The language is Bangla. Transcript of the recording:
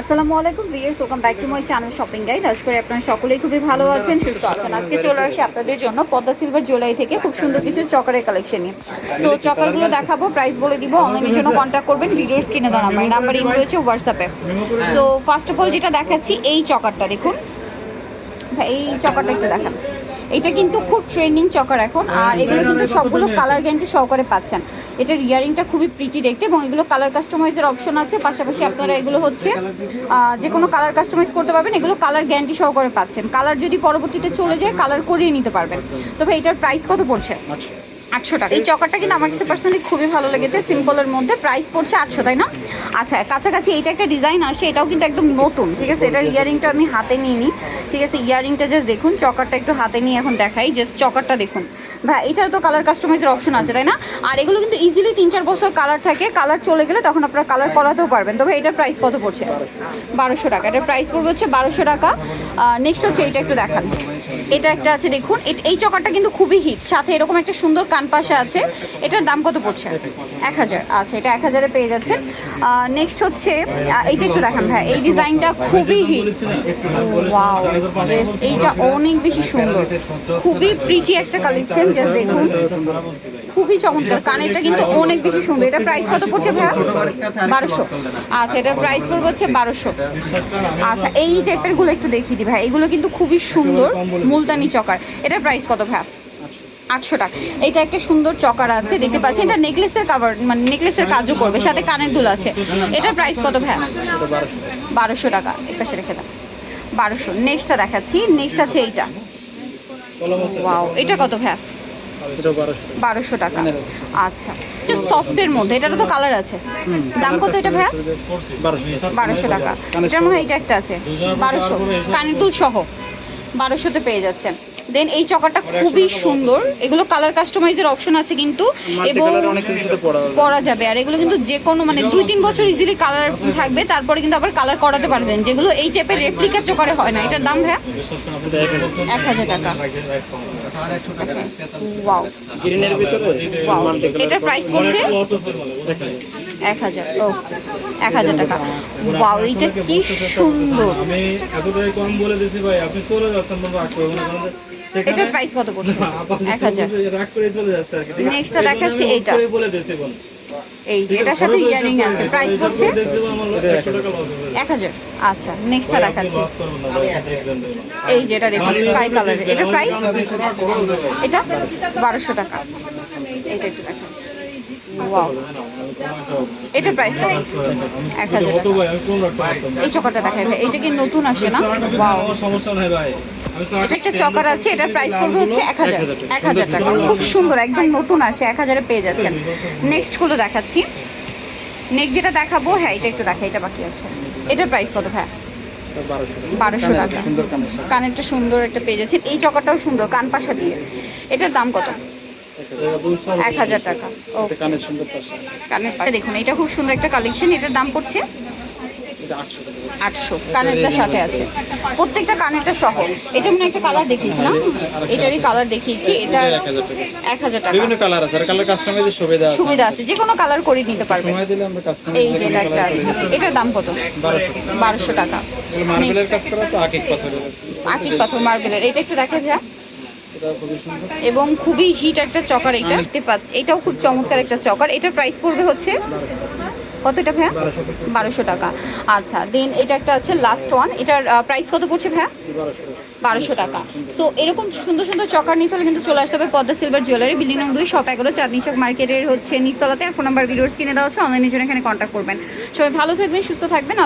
আসসালামু আলাইকুম viewers welcome back to my channel shopping guide আজ করে আপনারা সকলেই খুবই ভালো আছেন, সুস্থ আছেন। আজকে চলে আসি আপনাদের জন্য পদ্মা সিলভার জুলাই থেকে খুব সুন্দর কিছু চকারের কালেকশন নিয়ে। সো চকারগুলো দেখাবো প্রাইস বলে দিব অনলাইনের জন্য কন্ট্যাক্ট করবেন ভিডিওস কিনে দেন আমার নাম্বার। ইম রয়েছে হোয়াটসঅ্যাপে সো ফার্স্ট অফ অল যেটা দেখাচ্ছি, এই চকারটা দেখুন। এই চকারটা একটু দেখান। এটা কিন্তু খুব ট্রেন্ডিং চকার এখন আর এগুলো কিন্তু সবগুলো কালার গ্যারান্টি সহকারে পাচ্ছেন। এটার ইয়ারিংটা খুবই প্রিটি দেখতে এবং এগুলো কালার কাস্টমাইজের অপশন আছে পাশাপাশি আপনারা এগুলো হচ্ছে যে কোনো কালার কাস্টমাইজ করতে পারবেন এগুলো কালার গ্যারান্টি সহকারে পাচ্ছেন। কালার যদি পরবর্তীতে চলে যায় কালার করিয়ে নিতে পারবেন। তবে এটার প্রাইস কত পড়ছে? আটশো টাকা। এই চকারটা কিন্তু আমার কাছে পার্সোনালি খুবই ভালো লেগেছে সিম্পলের মধ্যে প্রাইস পড়ছে আটশো, তাই না? আচ্ছা কাছাকাছি এইটা একটা ডিজাইন আসে, এটাও কিন্তু একদম নতুন, ঠিক আছে? এটার ইয়ারিংটা আমি হাতে নিয়ে নিই ঠিক আছে? ইয়ারিংটা জাস্ট দেখুন, চকারটা একটু হাতে নিয়ে এখন দেখাই জাস্ট চকারটা দেখুন। ভাই এটার তো কালার কাস্টমাইজের অপশন আছে, তাই না? আর এগুলো কিন্তু ইজিলি তিন চার বছর কালার থাকে কালার চলে গেলে তখন আপনারা কালার করাতেও পারবেন। তবে এটার প্রাইস কত পড়ছে? বারোশো টাকা। এটার প্রাইস পড়বে হচ্ছে বারোশো টাকা। নেক্সট হচ্ছে এটা একটু দেখান। এটা একটা আছে, দেখুন এই চকারটা কিন্তু খুবই হিট সাথে এরকম একটা সুন্দর কানপাশা আছে। এটার দাম কত পড়ছে? এক হাজার। আচ্ছা এটা এক হাজারে পেয়ে যাচ্ছেন। নেক্সট হচ্ছে এইটা একটু দেখান ভাই। এই ডিজাইনটা খুবই হিট। ওয়াও এইটা অনেক বেশি সুন্দর। খুবই প্রিটি একটা কালেকশন জাস্ট দেখুন। খুবই চমৎকার। কানেরটা কিন্তু অনেক বেশি সুন্দর। এটা প্রাইস কত পড়ছে ভাইয়া বারোশো। আচ্ছা এটার প্রাইস পড়বে হচ্ছে বারোশো। আচ্ছা এই টাইপেরগুলো একটু দেখিয়ে দিই ভাই। এগুলো কিন্তু খুবই সুন্দর। মুলতানি চকার। এটার প্রাইস কত ভাইয়া আটশো টাকা। এটা একটা সুন্দর চকার আছে, দেখতে পাচ্ছেন। এটা নেকলেসের কাভার মানে নেকলেসের কাজও করবে, সাথে কানের দুল আছে। এটার প্রাইস কত ভাইয়া? বারোশো টাকা এই পাশে রেখে দাও। বারোশো। নেক্সটটা দেখাচ্ছি। নেক্সট আছে এইটা। ওয়াও এটা কত ভাইয়া? বারোশো টাকা। আচ্ছা। এটা সফটের মধ্যে, এটারও তো কালার আছে। দাম কত এটা ভাইয়া? বারোশো টাকা। এটার মনে হয় এটা একটা আছে। বারোশো। কানের দুল সহ। বারোশোতে পেয়ে যাচ্ছেন। দেন এই চকাটা খুবই সুন্দর। এগুলো কালার কাস্টমাইজের অপশন আছে কিন্তু এবং পরা যাবে। আর এগুলো কিন্তু যে কোনো মানে দুই তিন বছর ইজিলি কালার থাকবে তারপরে কিন্তু আবার কালার করাতে পারবেন। যেগুলো এই টাইপের রেপ্লিকা চকারে হয় না। এটার দাম হ্যাঁ এক হাজার টাকা। ওয়াও এটার প্রাইস পড়ছে? এক হাজার। ও এক হাজার টাকা। ওয়াও এইটা কি সুন্দর। আমি এতটাই কম বলে দিয়েছি ভাই আপনি চলে যাচ্ছেন রাগ করবেন এটার প্রাইস কত পড়ছে? এক হাজার। রাগ করে চলে যাচ্ছে আর কি, ঠিক আছে? Next টা এই দেখাচ্ছি এইটা। বলে দিয়েছি বোন। এই যে এটার সাথে ইয়ারিং আছে। প্রাইস পড়ছে? করে দেখছি বা আমার 100 টাকা loss যাবে। এক হাজার। আচ্ছা নেক্সটটা দেখাচ্ছি। এই যে এটা দেখুন স্কাই কালারের এটার প্রাইস এটা বারোশো টাকা। এটা একটু দেখান। ওয়াও এটার প্রাইস কত? এক হাজার। এই চকারটা দেখাই ভাই এটা কি নতুন আসে না? ওয়াও এটা একটা চকার আছে এটার প্রাইস পড়বে হচ্ছে এক হাজার। এক হাজার টাকা। খুব সুন্দর একদম নতুন আসে এক হাজারে পেয়ে যাচ্ছেন। নেক্সটগুলো দেখাচ্ছি। নেক্সট যেটা দেখাবো হ্যাঁ এটা একটু দেখা এটা বাকি আছে। এটার প্রাইস কত ভাই? বারোশো টাকা। কানেরটা সুন্দর একটা পেয়ে যাচ্ছেন। এই চকারটাও সুন্দর কান পাশা দিয়ে। এটার দাম কত? এক হাজার টাকা। ও কানের পাশে দেখুন এটা খুব সুন্দর একটা কালেকশন এটার দাম পড়ছে? আটশো কানেরটার সাথে আছে। প্রত্যেকটা কানেরটা সহ। এটা মনে একটা কালার দেখিয়েছি না? এটারই কালার দেখিয়েছি। এটা এক হাজার টাকা। এক হাজার টাকা। বিভিন্ন কালার আছে। কালার কাস্টমাইজের সুবিধা আছে। সুবিধা আছে। যে কোনো কালার করে নিতে পারবে। এই যে এটা একটা আছে। এটার দাম কত? বারোশো টাকা। মার্বেলের কাজ করা তো আকিক পাথর মার্বেলের এটা একটু দেখা যায় এবং খুবই হিট একটা চকার এটা। দেখতে পাচ্ছি এটাও খুব চমৎকার একটা চকার। এটার প্রাইস পড়বে হচ্ছে কত এটা ভাইয়া? বারোশো টাকা। আচ্ছা দেন এটা একটা আছে লাস্ট ওয়ান এটার প্রাইস কত পড়ছে ভাইয়া? বারোশো টাকা। বারোশো টাকা। সো এরকম সুন্দর সুন্দর চকার নিতে হলে কিন্তু চলে আসতে হবে পদ্মা সিলভার জুয়েলারি বিল্ডিং নং দুই শপ এগারো চাঁদনি চক মার্কেটের হচ্ছে নিচতলাতে। আর ফোন নাম্বার ভিডিওস কিনে দেওয়া হচ্ছে অনলাইনের জন্য এখানে কন্ট্যাক্ট করবেন। সবাই ভালো থাকবেন সুস্থ থাকবেন।